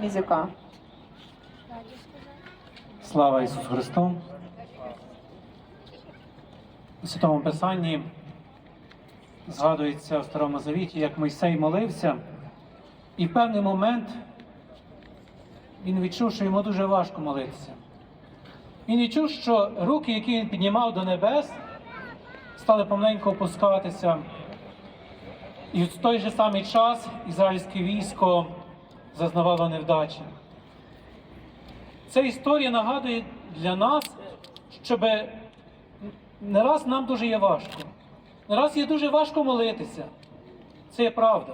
Мізюка. Слава Ісусу Христу! У Святому Писанні згадується в Старому Завіті, як Мойсей молився, і в певний момент він відчув, що йому дуже важко молитися. Він відчув, що руки, які він піднімав до небес, стали помаленьку опускатися. І в той же самий час ізраїльське військо зазнавало невдачі. Ця історія нагадує для нас, щоб не раз нам дуже є важко. Не раз є дуже важко молитися. Це є правда.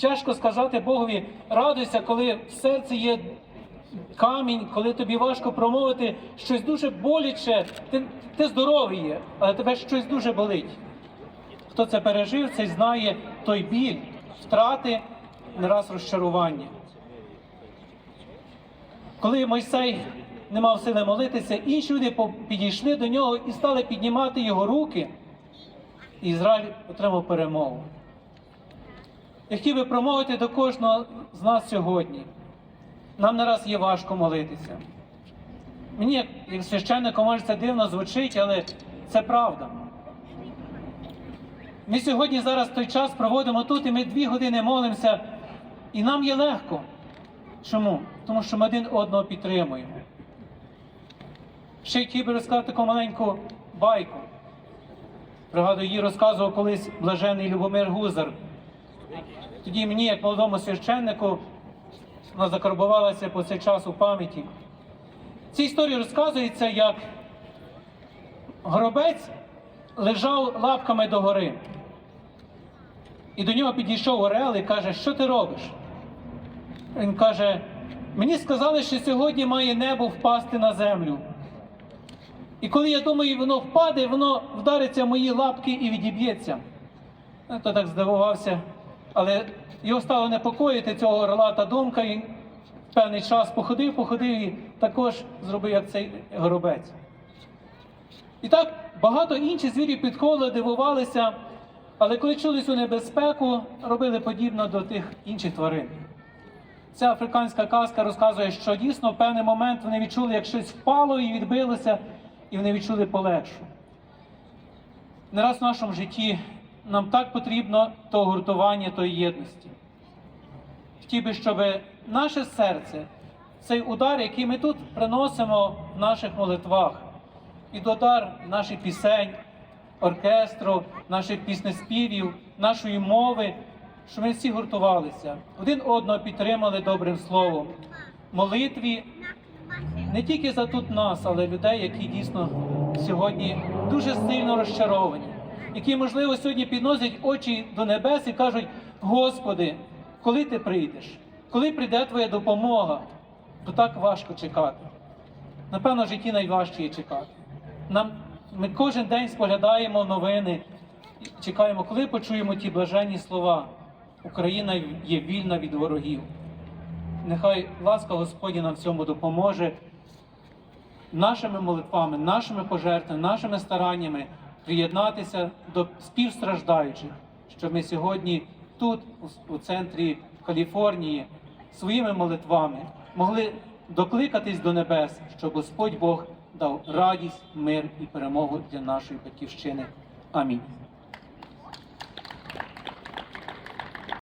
Тяжко сказати Богові, радуйся, коли в серці є камінь, коли тобі важко промовити щось дуже боляче, ти, ти здоровий є, але тебе щось дуже болить. Хто це пережив, цей знає той біль, втрати, не раз розчарування. Коли Мойсей не мав сили молитися, інші люди підійшли до нього і стали піднімати його руки, і Ізраїль отримав перемогу. Я хотів би промовити до кожного з нас сьогодні. Нам не раз є важко молитися. Мені, як, священнику, може це дивно звучить, але це правда. Ми сьогодні зараз той час проводимо тут, і ми дві години молимося, і нам є легко. Чому? Тому що ми один одного підтримуємо. Ще й хотів би розказати таку маленьку байку. Пригадую, її розказував колись блажений Любомир Гузар. Тоді мені, як молодому священнику, вона закарбувалася по цей час у пам'яті. Цій історії розказується, як горобець лежав лапками догори. І до нього підійшов Орел і каже, що ти робиш? Він каже: мені сказали, що сьогодні має небо впасти на землю. І коли я думаю, воно впаде, воно вдариться в мої лапки і відіб'ється. Я то так здивувався, але його стало непокоїти цього орла та думка, і певний час походив, походив і також зробив, як цей горобець. І так багато інших звірів підходили, дивувалися, але коли чули цю небезпеку, робили подібно до тих інших тварин. Ця африканська казка розказує, що дійсно в певний момент вони відчули, як щось впало і відбилося, і вони відчули полегшу. Не раз в нашому житті нам так потрібно то гуртування, тої єдності. Хотів би, щоб наше серце, цей удар, який ми тут приносимо в наших молитвах, і додар наших пісень, оркестру, наших піснеспівів, нашої мови, щоб ми всі гуртувалися, один одного підтримали добрим словом, молитві не тільки за тут нас, але людей, які дійсно сьогодні дуже сильно розчаровані, які, можливо, сьогодні підносять очі до небес і кажуть: Господи, коли ти прийдеш, коли прийде Твоя допомога, то так важко чекати. Напевно, в житті найважче є чекати. Нам ми кожен день споглядаємо новини, чекаємо, коли почуємо ті блаженні слова. Україна є вільна від ворогів. Нехай ласка Господня нам в цьому допоможе нашими молитвами, нашими пожертвами, нашими стараннями приєднатися до співстраждаючих, щоб ми сьогодні тут, у- центрі Каліфорнії, своїми молитвами могли докликатись до небес, щоб Господь Бог дав радість, мир і перемогу для нашої батьківщини. Амінь.